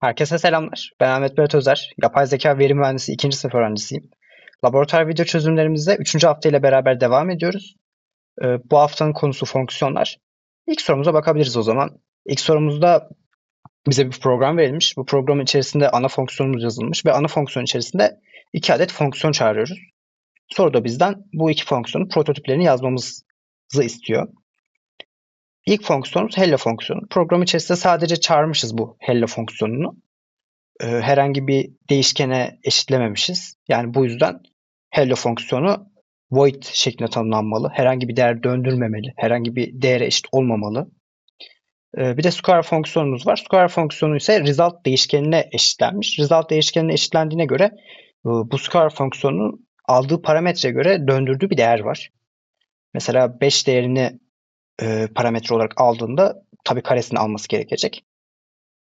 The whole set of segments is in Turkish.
Herkese selamlar. Ben Ahmet Berat Özer. Yapay zeka veri mühendisi 2. sınıf öğrencisiyim. Laboratuvar video çözümlerimizde 3. hafta ile beraber devam ediyoruz. Ee, bu haftanın konusu fonksiyonlar. İlk sorumuza bakabiliriz o zaman. İlk sorumuzda bize bir program verilmiş. Bu programın içerisinde ana fonksiyonumuz yazılmış ve ana fonksiyon içerisinde iki adet fonksiyon çağırıyoruz. Soruda bizden bu iki fonksiyonun prototiplerini yazmamızı istiyor. İlk fonksiyonumuz hello fonksiyonu. Program içerisinde sadece çağırmışız bu hello fonksiyonunu. Ee, herhangi bir değişkene eşitlememişiz. Yani bu yüzden hello fonksiyonu void şeklinde tanımlanmalı. Herhangi bir değer döndürmemeli. Herhangi bir değere eşit olmamalı. Ee, bir de square fonksiyonumuz var. Square fonksiyonu ise result değişkenine eşitlenmiş. Result değişkenine eşitlendiğine göre e, bu square fonksiyonunun aldığı parametreye göre döndürdüğü bir değer var. Mesela 5 değerini e, parametre olarak aldığında tabii karesini alması gerekecek.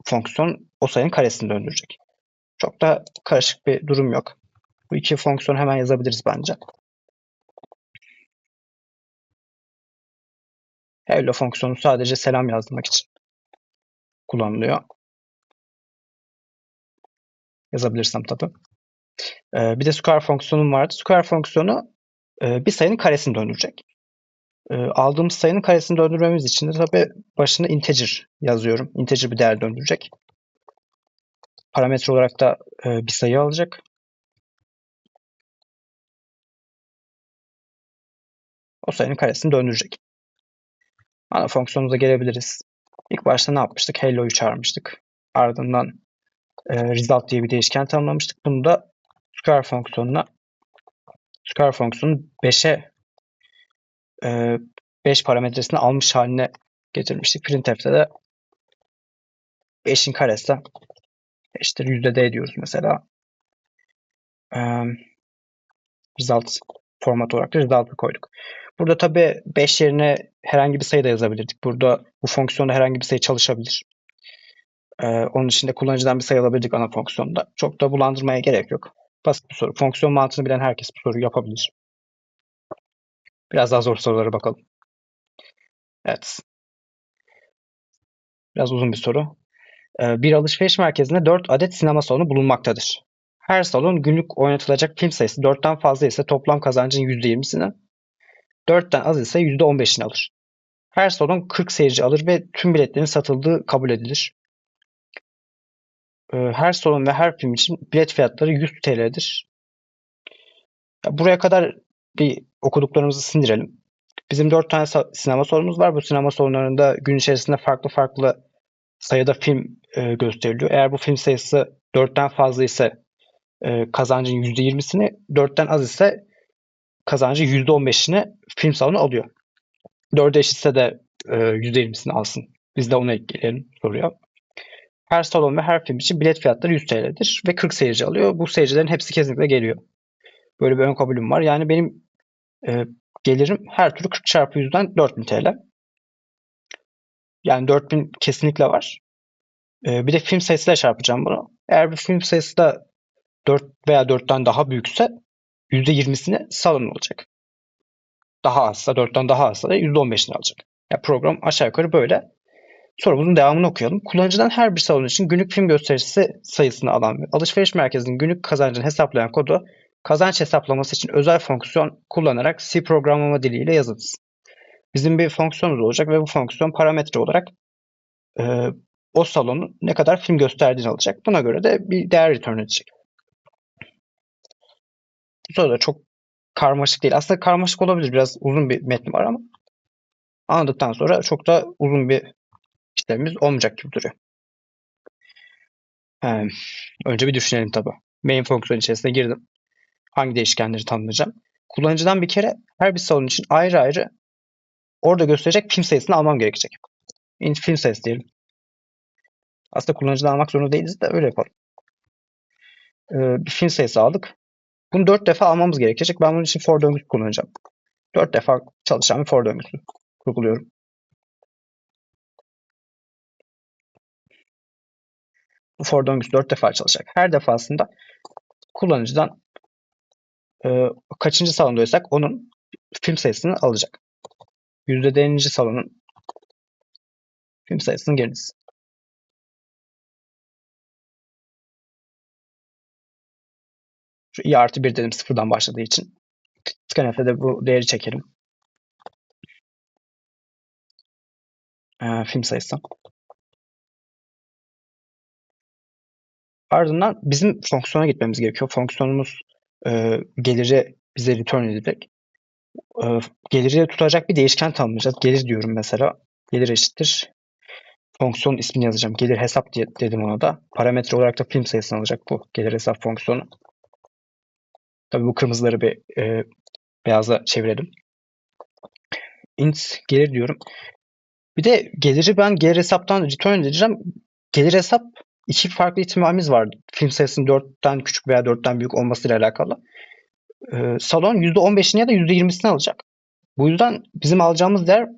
Fonksiyon o sayının karesini döndürecek. Çok da karışık bir durum yok. Bu iki fonksiyonu hemen yazabiliriz bence. Hello fonksiyonu sadece selam yazmak için kullanılıyor. Yazabilirsem tabii. Ee, bir de square fonksiyonum vardı. Square fonksiyonu e, bir sayının karesini döndürecek. E, aldığımız sayının karesini döndürmemiz için de tabii başına integer yazıyorum. Integer bir değer döndürecek. Parametre olarak da e, bir sayı alacak. O sayının karesini döndürecek. Ana fonksiyonumuza gelebiliriz. İlk başta ne yapmıştık? Hello'yu çağırmıştık. Ardından e, result diye bir değişken tanımlamıştık. Bunu da square fonksiyonuna square fonksiyonu 5'e 5 parametresini almış haline getirmiştik. Printf'te de 5'in karesi eşittir %d diyoruz mesela. result format olarak da result'ı koyduk. Burada tabi 5 yerine herhangi bir sayı da yazabilirdik. Burada bu fonksiyonda herhangi bir sayı çalışabilir. onun için de kullanıcıdan bir sayı alabilirdik ana fonksiyonda. Çok da bulandırmaya gerek yok. Basit bir soru. Fonksiyon mantığını bilen herkes bu soruyu yapabilir. Biraz daha zor sorulara bakalım. Evet. Biraz uzun bir soru. Bir alışveriş merkezinde 4 adet sinema salonu bulunmaktadır. Her salon günlük oynatılacak film sayısı 4'ten fazla ise toplam kazancın %20'sini, 4'ten az ise %15'ini alır. Her salon 40 seyirci alır ve tüm biletlerin satıldığı kabul edilir. Her salon ve her film için bilet fiyatları 100 TL'dir. Buraya kadar bir okuduklarımızı sindirelim. Bizim 4 tane sinema salonumuz var. Bu sinema salonlarında gün içerisinde farklı farklı sayıda film e, gösteriliyor. Eğer bu film sayısı 4'ten fazla ise e, kazancın %20'sini, 4'ten az ise kazancın %15'ini film salonu alıyor. 4'e eşitse de e, %20'sini alsın. Biz de onu ekleyelim soruya. Her salon ve her film için bilet fiyatları 100 TL'dir ve 40 seyirci alıyor. Bu seyircilerin hepsi kesinlikle geliyor. Böyle bir ön kabulüm var. Yani benim e, gelirim her türlü 40 çarpı 100'den 4000 TL. Yani 4000 kesinlikle var. E, bir de film sayısıyla çarpacağım bunu. Eğer bir film sayısı da 4 veya 4'ten daha büyükse %20'sini salon olacak. Daha azsa 4'ten daha azsa da %15'ini alacak. Yani program aşağı yukarı böyle. Sorumuzun devamını okuyalım. Kullanıcıdan her bir salon için günlük film gösterisi sayısını alan ve alışveriş merkezinin günlük kazancını hesaplayan kodu kazanç hesaplaması için özel fonksiyon kullanarak C programlama diliyle yazınız. Bizim bir fonksiyonumuz olacak ve bu fonksiyon parametre olarak e, o salonun ne kadar film gösterdiğini alacak. Buna göre de bir değer return edecek. Bu soru da çok karmaşık değil. Aslında karmaşık olabilir. Biraz uzun bir metni var ama anladıktan sonra çok da uzun bir işlemimiz olmayacak gibi duruyor. He, önce bir düşünelim tabi. Main fonksiyon içerisine girdim. Hangi değişkenleri tanımlayacağım? Kullanıcıdan bir kere her bir salon için ayrı ayrı orada gösterecek film sayısını almam gerekecek. Film sayısı diyelim. Aslında kullanıcıdan almak zorunda değiliz de öyle yapalım. Ee, bir film sayısı aldık. Bunu 4 defa almamız gerekecek. Ben bunun için for döngüsü kullanacağım. 4 defa çalışan bir for döngüsü kurguluyorum. Bu for döngüsü 4 defa çalışacak. Her defasında kullanıcıdan e, kaçıncı salondaysak onun film sayısını alacak. Yüzde %D'ninci salonun film sayısını giriniz. Şu i artı 1 dedim sıfırdan başladığı için. Scanf'de de bu değeri çekelim. Ee, film sayısı. Ardından bizim fonksiyona gitmemiz gerekiyor. Fonksiyonumuz e, geliri bize return edecek. E, geliri tutacak bir değişken tanımlayacağız. Gelir diyorum mesela. Gelir eşittir. Fonksiyon ismini yazacağım. Gelir hesap diye dedim ona da. Parametre olarak da film sayısını alacak bu gelir hesap fonksiyonu. Tabii bu kırmızıları bir e, beyaza çevirelim. int gelir diyorum. Bir de geliri ben gelir hesaptan return edeceğim. Gelir hesap iki farklı ihtimalimiz var. Film sayısının 4'ten küçük veya 4'ten büyük olmasıyla alakalı. Ee, salon %15'ini ya da %20'sini alacak. Bu yüzden bizim alacağımız değer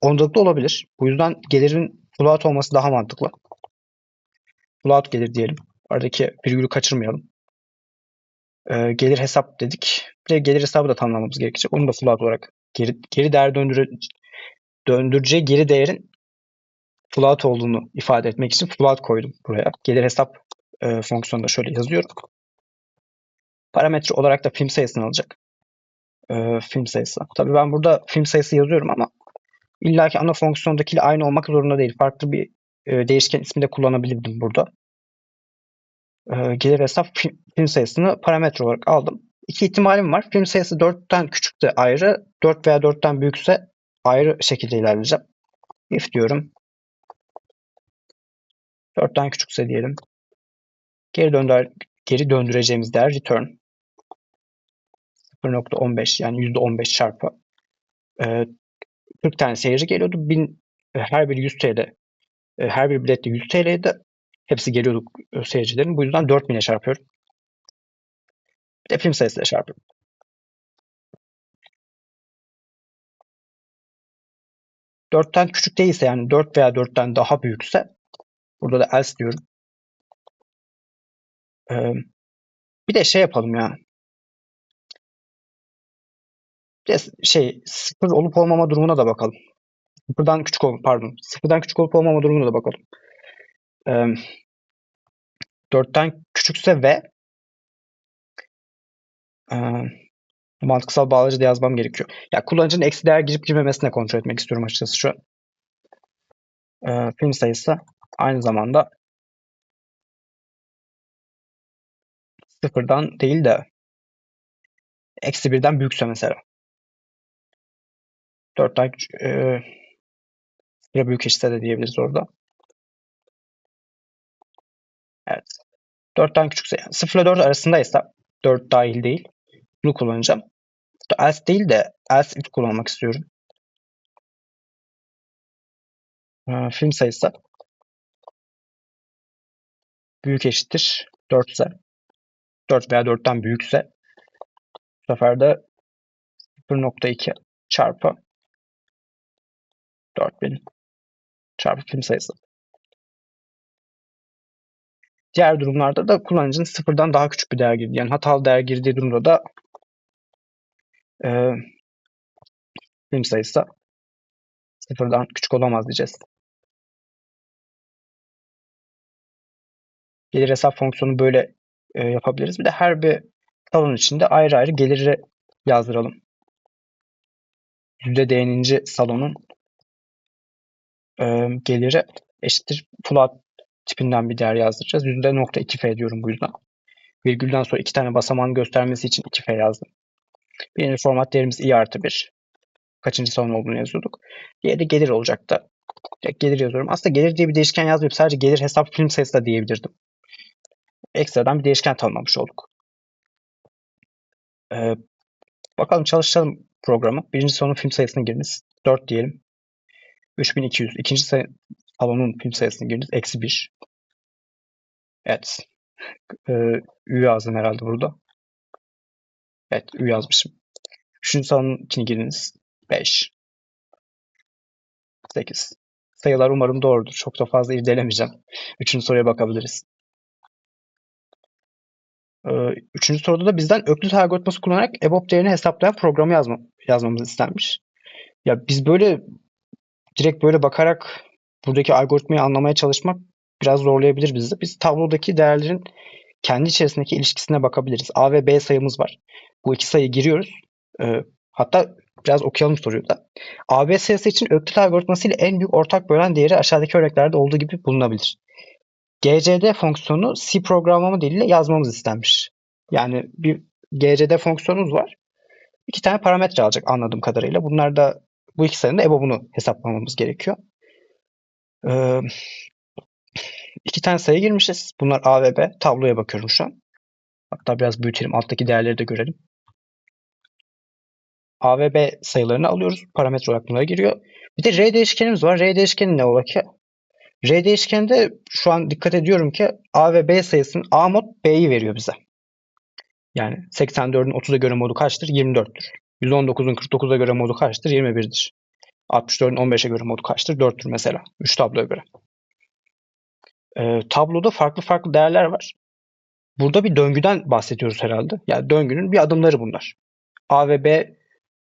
ondalıklı olabilir. Bu yüzden gelirin float olması daha mantıklı. Float gelir diyelim. Aradaki virgülü kaçırmayalım. Ee, gelir hesap dedik. Bir de gelir hesabı da tanımlamamız gerekecek. Onu da float olarak geri, geri değer döndüre, döndüreceği geri değerin float olduğunu ifade etmek için float koydum buraya. Gelir hesap e, fonksiyonu da şöyle yazıyorum. Parametre olarak da film sayısını alacak. E, film sayısı. Tabii ben burada film sayısı yazıyorum ama illaki ana fonksiyondakiyle aynı olmak zorunda değil. Farklı bir e, değişken ismi de kullanabilirdim burada. E, gelir hesap film, film sayısını parametre olarak aldım. İki ihtimalim var. Film sayısı 4'ten küçükse ayrı, 4 veya 4'ten büyükse ayrı şekilde ilerleyeceğim. If diyorum. 4'ten küçükse diyelim. Geri döndür geri döndüreceğimiz değer return. 0.15 yani %15 çarpı. Ee, 40 tane seyirci geliyordu. Bin, e, her biri 100 TL. E, her bir bilette 100 TL'ydi. Hepsi geliyordu e, seyircilerin. Bu yüzden 4000'e çarpıyorum. Bir de film sayısıyla çarpıyorum. Dörtten küçük değilse yani 4 veya 4'ten daha büyükse burada da else diyorum. Ee, bir de şey yapalım ya. Bir de şey sıfır olup olmama durumuna da bakalım. Sıfırdan küçük ol pardon. Sıfırdan küçük olup olmama durumuna da bakalım. Ee, 4'ten küçükse ve e, mantıksal bağlayıcı da yazmam gerekiyor. Ya kullanıcının eksi değer girip girmemesine kontrol etmek istiyorum açıkçası şu an. Ee, film sayısı aynı zamanda sıfırdan değil de eksi birden büyükse mesela. 4'ten e, büyük eşitse de diyebiliriz orada. Evet. 4'ten küçükse yani 0 ile 4 arasındaysa 4 dahil değil. Bunu kullanacağım. Else değil de else if kullanmak istiyorum. Ee, film sayısı büyük eşittir 4 ise 4 veya 4'ten büyükse bu sefer de 0.2 çarpı 4000 çarpı film sayısı. Diğer durumlarda da kullanıcının sıfırdan daha küçük bir değer girdi. Yani hatalı değer girdiği durumda da e, film sayısı sıfırdan küçük olamaz diyeceğiz. Gelir hesap fonksiyonu böyle e, yapabiliriz. Bir de her bir salon içinde ayrı ayrı geliri yazdıralım. %D'ninci salonun e, geliri eşittir float tipinden bir değer yazdıracağız. %.2f diyorum bu yüzden. Virgülden sonra iki tane basamağın göstermesi için 2f yazdım. Birinci format değerimiz i artı 1. Kaçıncı salon olduğunu yazıyorduk. Diğeri gelir olacaktı. Direkt gelir yazıyorum. Aslında gelir diye bir değişken yazmayıp sadece gelir hesap film sayısı da diyebilirdim. Ekstradan bir değişken tanımlamış olduk. Ee, bakalım çalışalım programı. Birinci salonun film sayısını giriniz. 4 diyelim. 3200. İkinci say salonun film sayısını giriniz. Eksi 1. Evet. Ee, Ü yazdım herhalde burada. Evet Ü yazmışım. Üçüncü salonun içine giriniz. 5. 8. Sayılar umarım doğrudur. Çok da fazla irdelemeyeceğim. Üçüncü soruya bakabiliriz. Ee, üçüncü soruda da bizden Öklit algoritması kullanarak EBOB değerini hesaplayan programı yazma, yazmamız istenmiş. Ya biz böyle direkt böyle bakarak buradaki algoritmayı anlamaya çalışmak biraz zorlayabilir bizi. Biz tablodaki değerlerin kendi içerisindeki ilişkisine bakabiliriz. A ve B sayımız var. Bu iki sayı giriyoruz. Ee, hatta biraz okuyalım soruyu da. AB sayısı için Öklit algoritması ile en büyük ortak bölen değeri aşağıdaki örneklerde olduğu gibi bulunabilir. GCD fonksiyonu C programlama diliyle yazmamız istenmiş. Yani bir GCD fonksiyonumuz var. İki tane parametre alacak anladığım kadarıyla. Bunlar da bu iki sayının da EBOB'unu hesaplamamız gerekiyor. Ee, iki tane sayı girmişiz. Bunlar A ve B. Tabloya bakıyorum şu an. Hatta biraz büyütelim. Alttaki değerleri de görelim. A ve B sayılarını alıyoruz. Parametre olarak bunlara giriyor. Bir de R değişkenimiz var. R değişkeni ne olacak? R değişkeninde şu an dikkat ediyorum ki A ve B sayısının A mod B'yi veriyor bize. Yani 84'ün 30'a göre modu kaçtır? 24'tür. 119'un 49'a göre modu kaçtır? 21'dir. 64'ün 15'e göre modu kaçtır? 4'tür mesela. 3 tabloya göre. Ee, tabloda farklı farklı değerler var. Burada bir döngüden bahsediyoruz herhalde. Yani döngünün bir adımları bunlar. A ve B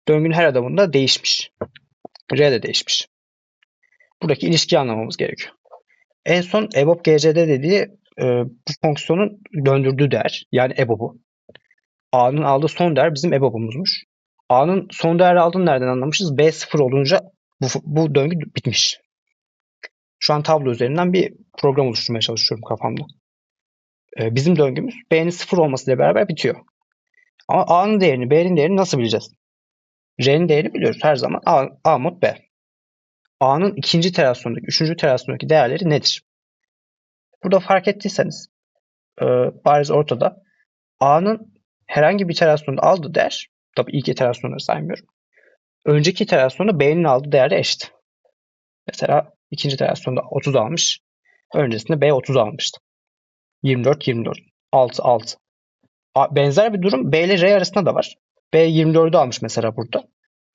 döngünün her adımında değişmiş. R de değişmiş. Buradaki ilişkiyi anlamamız gerekiyor. En son EBOB GCD dediği e, bu fonksiyonun döndürdüğü değer. Yani EBOB'u. A'nın aldığı son değer bizim EBOB'umuzmuş. A'nın son değer aldığını nereden anlamışız? B sıfır olunca bu, bu döngü bitmiş. Şu an tablo üzerinden bir program oluşturmaya çalışıyorum kafamda. Ee, bizim döngümüz B'nin sıfır olmasıyla beraber bitiyor. Ama A'nın değerini, B'nin değerini nasıl bileceğiz? R'nin değerini biliyoruz her zaman. A, A mod B. A'nın ikinci iterasyondaki, üçüncü iterasyondaki değerleri nedir? Burada fark ettiyseniz e, bariz ortada. A'nın herhangi bir iterasyonda aldığı değer, tabii ilk iterasyonları saymıyorum. Önceki iterasyonda B'nin aldığı değerle eşit. Mesela ikinci iterasyonda 30 almış. Öncesinde B 30 almıştı. 24 24. 6 6. Benzer bir durum B ile R arasında da var. B 24'ü almış mesela burada.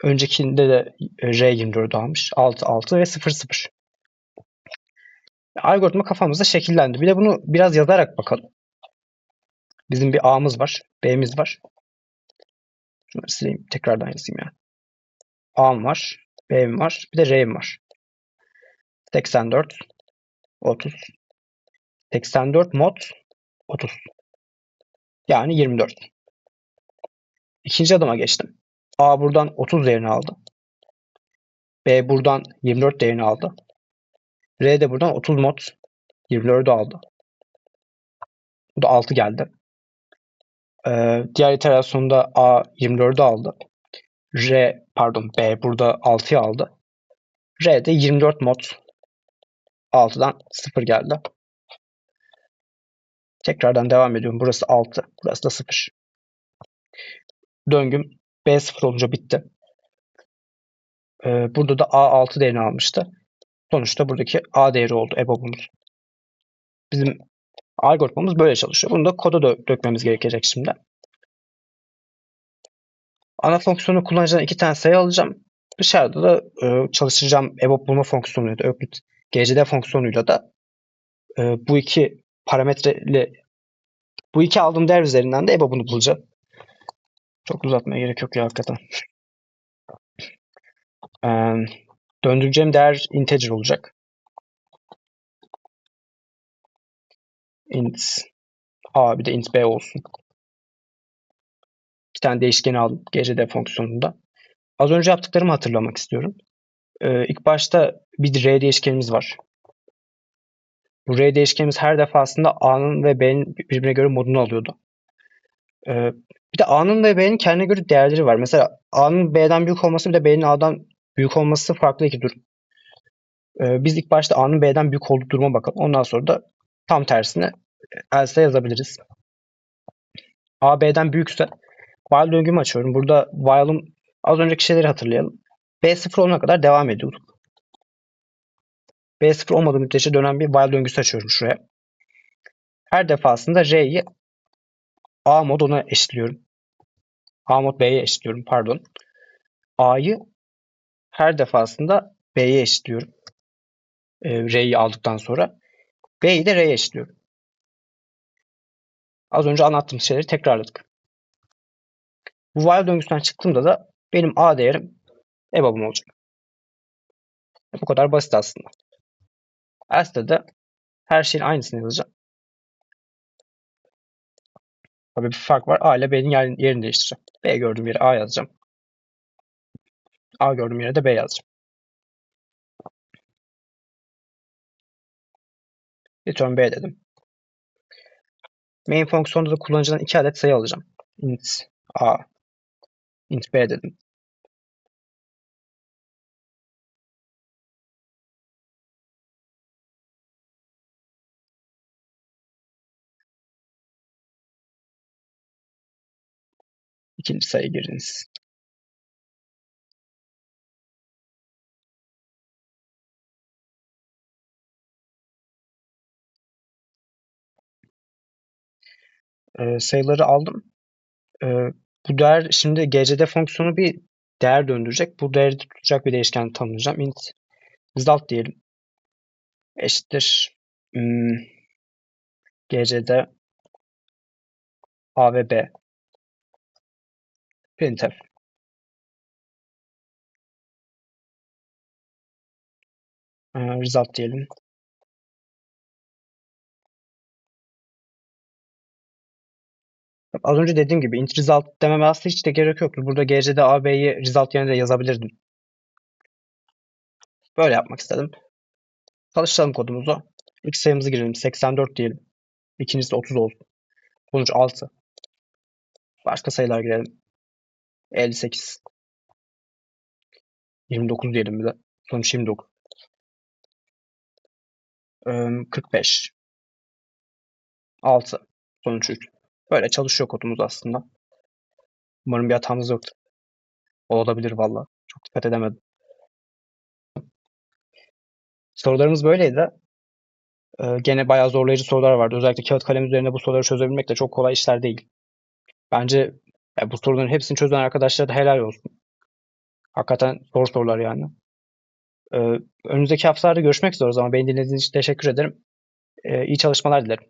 Öncekinde de R 24'ü almış. 6 6 ve 0 0. Algoritma kafamızda şekillendi. Bir de bunu biraz yazarak bakalım. Bizim bir A'mız var. B'miz var. Şunları sileyim. Tekrardan yazayım yani. A'm var. B'm var. Bir de R'm var. 84 30 84 mod 30 yani 24 İkinci adıma geçtim. A buradan 30 değerini aldı. B buradan 24 değerini aldı. R de buradan 30 mod 24'ü aldı. Bu da 6 geldi. Ee, diğer iterasyonda A 24'ü aldı. R pardon B burada 6'yı aldı. R de 24 mod 6'dan 0 geldi. Tekrardan devam ediyorum. Burası 6. Burası da 0. Döngüm B0 olunca bitti. Ee, burada da A6 değerini almıştı. Sonuçta buradaki A değeri oldu EBOB'umuz. Bizim algoritmamız böyle çalışıyor. Bunu da koda dö dökmemiz gerekecek şimdi. Ana fonksiyonu kullanacağım iki tane sayı alacağım. Dışarıda da e, çalıştıracağım EBOB bulma fonksiyonuyla da Öklit GCD fonksiyonuyla da e, bu iki parametreyle bu iki aldığım değer üzerinden de EBOB'unu bulacağım. Çok uzatmaya gerek yok ya hakikaten. Ee, döndüreceğim değer integer olacak. int a bir de int b olsun. Bir tane değişkeni aldım gcd fonksiyonunda. Az önce yaptıklarımı hatırlamak istiyorum. Ee, ilk başta bir r değişkenimiz var. Bu r değişkenimiz her defasında a'nın ve b'nin birbirine göre modunu alıyordu. Ee, bir de a'nın ve b'nin kendine göre değerleri var. Mesela a'nın b'den büyük olması bir de b'nin a'dan büyük olması farklı iki durum. Ee, biz ilk başta a'nın b'den büyük olduğu duruma bakalım. Ondan sonra da tam tersine else yazabiliriz. a b'den büyükse while döngümü açıyorum. Burada while'ın az önceki şeyleri hatırlayalım. b sıfır olana kadar devam ediyorduk. b sıfır olmadığı müddetçe dönen bir while döngüsü açıyorum şuraya. Her defasında r'yi a mod ona eşitliyorum. a mod b'ye eşitliyorum pardon. a'yı her defasında b'ye eşitliyorum. E, r'yi aldıktan sonra. b'yi de r'ye eşitliyorum. Az önce anlattığım şeyleri tekrarladık. Bu while döngüsünden çıktığımda da benim a değerim EBOB'um olacak. Bu kadar basit aslında. Else'de de her şeyin aynısını yazacağım. Tabii bir fark var. A ile B'nin yer- yerini değiştireceğim. B gördüğüm yere A yazacağım. A gördüğüm yere de B yazacağım. Return B dedim. Main fonksiyonda da kullanıcıdan iki adet sayı alacağım. int A, int B dedim. İkinci sayı giriniz. Ee, sayıları aldım. Ee, bu değer şimdi gcd fonksiyonu bir değer döndürecek. Bu değeri tutacak bir değişken tanımlayacağım. int result diyelim. Eşittir hmm, gcd a ve b printf Ee, result diyelim. Az önce dediğim gibi int result dememe aslında hiç de gerek yoktu. Burada gcd a b'yi result yerine de yazabilirdim. Böyle yapmak istedim. Çalıştıralım kodumuzu. İlk sayımızı girelim. 84 diyelim. İkincisi 30 olsun. Sonuç 6. Başka sayılar girelim. 58. 29 diyelim bir de. Sonuç 29. Ee, 45. 6. Sonuç 3. Böyle çalışıyor kodumuz aslında. Umarım bir hatamız yoktur. Olabilir valla. Çok dikkat edemedim. Sorularımız böyleydi. Ee, gene bayağı zorlayıcı sorular vardı. Özellikle kağıt kalem üzerinde bu soruları çözebilmek de çok kolay işler değil. Bence ya bu soruların hepsini çözen arkadaşlara da helal olsun. Hakikaten zor sorular yani. Ee, önümüzdeki haftalarda görüşmek üzere o zaman. Beni dinlediğiniz için teşekkür ederim. Ee, iyi çalışmalar dilerim.